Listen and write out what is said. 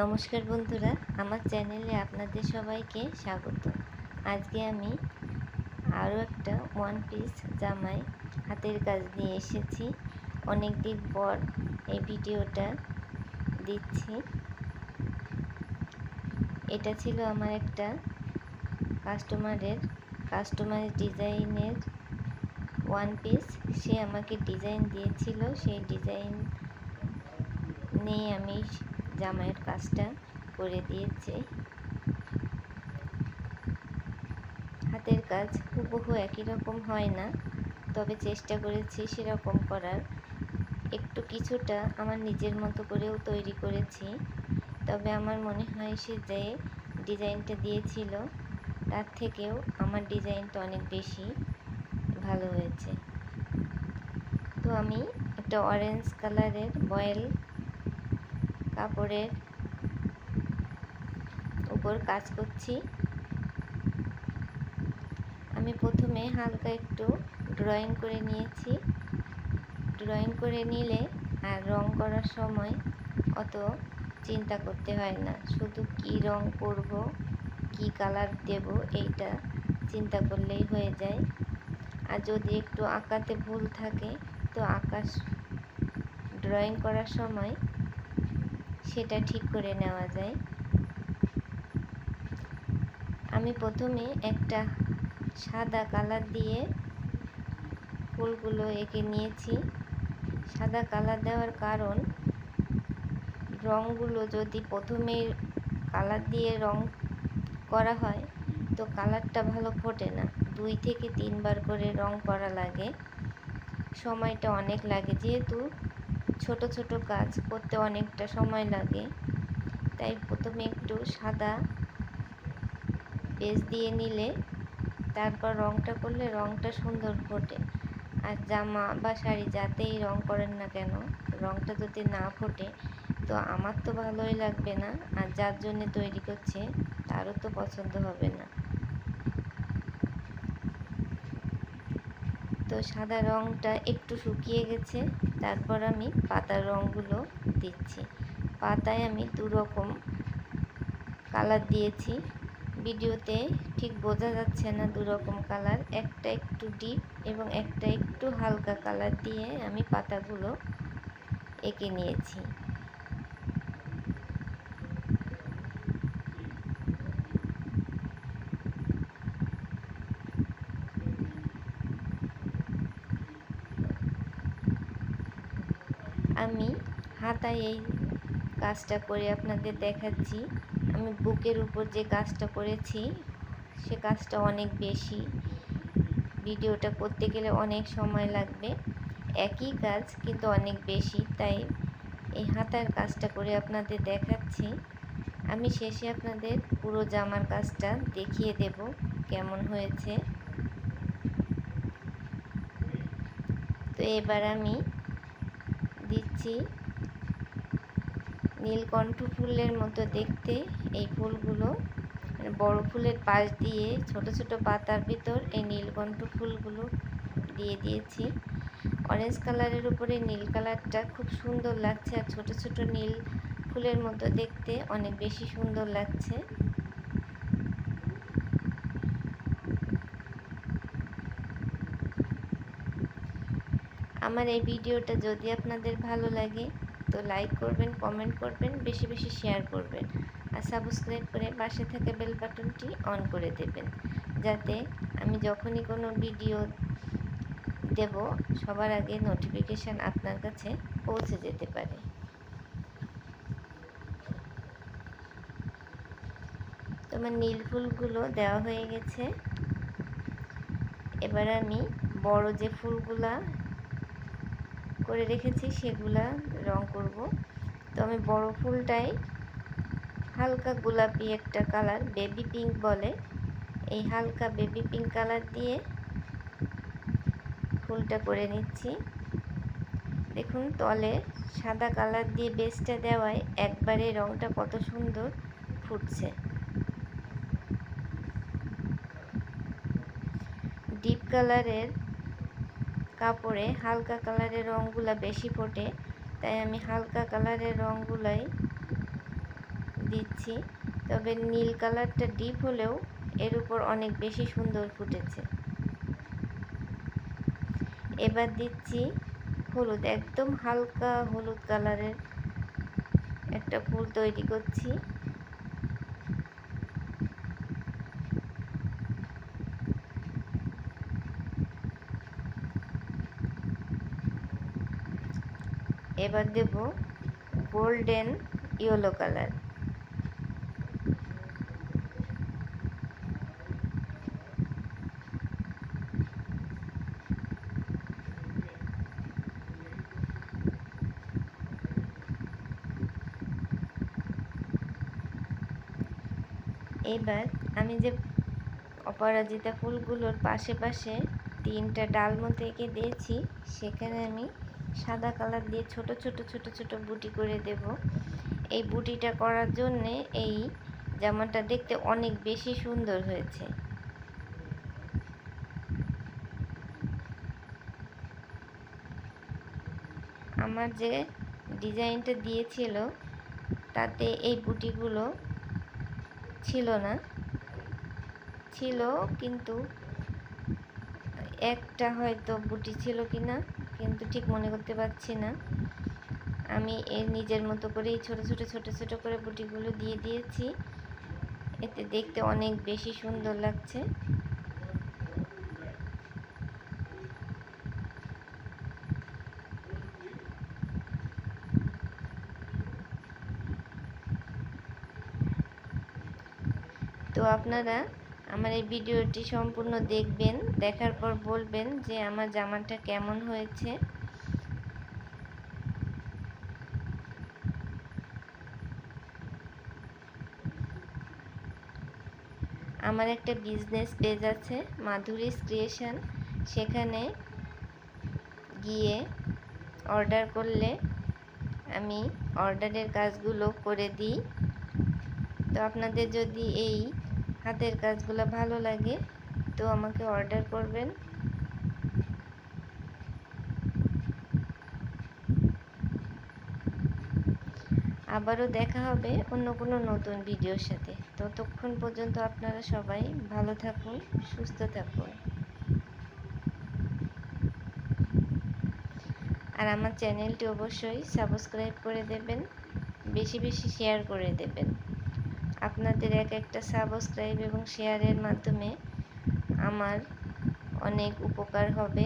নমস্কার বন্ধুরা, আমার চ্যানেলে আপনাদের সবাইকে স্বাগত। আজকে আমি আরও একটা ওয়ান পিস জামাই হাতের কাজ নিয়ে এসেছি। অনেক দিন পর এই ভিডিওটা দিচ্ছি। এটা ছিল আমার একটা কাস্টমারের কাস্টমাইজ ডিজাইনের ওয়ান পিস সে আমাকে ডিজাইন দিয়েছিল, সেই ডিজাইন নিয়ে আমি জামাইয়ের কাজটা করে দিয়েছে। হাতের কাজ হুবহু একই রকম হয় না, তবে চেষ্টা করেছি সেরকম করার। একটু কিছুটা আমার নিজের মতো করেও তৈরি করেছি, তবে আমার মনে হয় সে যে ডিজাইনটা দিয়েছিল, তার থেকেও আমার ডিজাইনটা অনেক বেশি ভালো হয়েছে। তো আমি একটা অরেঞ্জ কালারের বয়েল কাপড়ের উপর কাজ করছি। আমি প্রথমে হালকা একটু ড্রয়িং করে নিয়েছি। ড্রয়িং করে নিলে আর রং করার সময় অত চিন্তা করতে হয় না। শুধু কি রং করব, কি কালার দেব এইটা চিন্তা করলেই হয়ে যায়। আর যদি একটু আঁকাতে ভুল থাকে, তো আকাশ ড্রয়িং করার সময় সেটা ঠিক করে নেওয়া যায়। আমি প্রথমে একটা সাদা কালার দিয়ে ফুলগুলো এঁকে নিয়েছি। সাদা কালার দেওয়ার কারণ রঙগুলো যদি প্রথমে কালার দিয়ে রং করা হয়, তো কালারটা ভালো ফোটে না। দুই থেকে তিনবার করে রং করা লাগে। সময়টা অনেক লাগে, যেহেতু ছোট ছোট কাজ করতে অনেকটা সময় লাগে। তাই প্রথমে একটু সাদা পেজ দিয়ে নিলে, তারপর রংটা করলে রংটা সুন্দর ফোটে। আর জামা বা শাড়ি যাতেই রং করেন না কেন, রংটা যদি না ফোটে, তো আমার তো ভালোই লাগবে না। আর যার জন্য তৈরি করছে, তারও তো পছন্দ হবে না। তো সাদা রংটা একটু শুকিয়ে গেছে। তারপর আমি পাতার রঙগুলো দিচ্ছি। পাতায় আমি দুরকম কালার দিয়েছি। ভিডিওতে ঠিক বোঝা যাচ্ছে না দুরকম কালার। একটা একটু ডিপ এবং একটা একটু হালকা কালার দিয়ে আমি পাতাগুলো এঁকে নিয়েছি আমি হাতায় এই কাজটা করে আপনাদের দেখাচ্ছি। আমি বুকের উপর যে কাজটা করেছি, সে কাজটা অনেক বেশি। ভিডিওটা করতে গেলে অনেক সময় লাগবে। একই কাজ কিন্তু অনেক বেশি, তাই এই হাতার কাজটা করে আপনাদের দেখাচ্ছি। আমি শেষে আপনাদের পুরো জামার কাজটা দেখিয়ে দেব কেমন হয়েছে। তো এবার আমি দিচ্ছি নীলকণ্ঠ ফুলের মতো দেখতে এই ফুলগুলো। মানে বড় ফুলের পাশ দিয়ে ছোট ছোট পাতার ভিতর এই নীলকণ্ঠ ফুলগুলো দিয়ে দিয়েছি। অরেঞ্জ কালারের উপরে নীল কালারটা খুব সুন্দর লাগছে আর ছোট ছোট নীল ফুলের মতো দেখতে অনেক বেশি সুন্দর লাগছে। আমার এই ভিডিওটা যদি আপনাদের ভালো লাগে তো লাইক করবেন কমেন্ট করবেন, বেশি বেশি শেয়ার করবেন। আর সাবস্ক্রাইব করে পাশে থাকা বেল বাটনটি অন করে দেবেন। যাতে আমি যখনই কোনো ভিডিও দেব, সবার আগে নোটিফিকেশান আপনার কাছে পৌঁছে যেতে পারে। তোমার নীল ফুলগুলো দেওয়া হয়ে গেছে। এবার আমি বড় যে ফুলগুলা করে রেখেছি, সেগুলা রং করব। তো আমি বড় ফুলটাই হালকা গোলাপি একটা কালার, বেবি পিঙ্ক বলে। এই হালকা বেবি পিঙ্ক কালার দিয়ে ফুলটা করে নিচ্ছি। দেখুন, তলে সাদা কালার দিয়ে বেসটা দেওয়ায় একবারে রংটা কত সুন্দর ফুটছে। ডিপ কালারের কাপড়ে হালকা কালারের রঙগুলো বেশি ফোটে, তাই আমি হালকা কালারের রঙগুলাই দিচ্ছি। তবে নীল কালারটা ডিপ হলেও এর উপর অনেক বেশি সুন্দর ফুটেছে। এবার দিচ্ছি হলুদ, একদম হালকা হলুদ কালারের একটা ফুল তৈরি করছি। এবার দেব গোল্ডেন ইয়েলো কালার। এবার আমি যে অপরাজিতা ফুলগুলোর পাশে পাশে তিনটা ডাল মতো এঁকে দিয়েছি, সেখানে আমি সাদা কালার দিয়ে ছোট ছোট ছোট ছোট বুটি করে দেব। এই বুটিটা করার জন্যে এই জামাটা দেখতে অনেক বেশি সুন্দর হয়েছে। আমার যে ডিজাইনটা দিয়েছিল, তাতে এই বুটিগুলো ছিল না। ছিল, কিন্তু একটা হয়তো বুটি ছিল কি না কিন্তু ঠিক মনে করতে পারছি না। আমি এর নিজের মতো করেই ছোট ছোট ছোট ছোট করে বুটিগুলো দিয়ে দিয়েছি। এতে দেখতে অনেক বেশি সুন্দর লাগছে। তো আপনারা আমার এই ভিডিওটি সম্পূর্ণ দেখবেন, দেখার পর বলবেন যে আমার জামাটা কেমন হয়েছে। আমার একটা বিজনেস পেজ আছে মাধুরীস ক্রিয়েশন সেখানে গিয়ে অর্ডার করলে আমি অর্ডারের কাজগুলো করে দিই। তো আপনাদের যদি এই হাতের কাজগুলো ভালো লাগে, তো আমাকে অর্ডার করবেন। আবারও দেখা হবে অন্য কোনো নতুন ভিডিওর সাথে। ততক্ষণ পর্যন্ত আপনারা সবাই ভালো থাকুন, সুস্থ থাকুন। আর আমার চ্যানেলটি অবশ্যই সাবস্ক্রাইব করে দেবেন, বেশি বেশি শেয়ার করে দেবেন। আপনাদের এক একটা সাবস্ক্রাইব এবং শেয়ারের মাধ্যমে আমার অনেক উপকার হবে।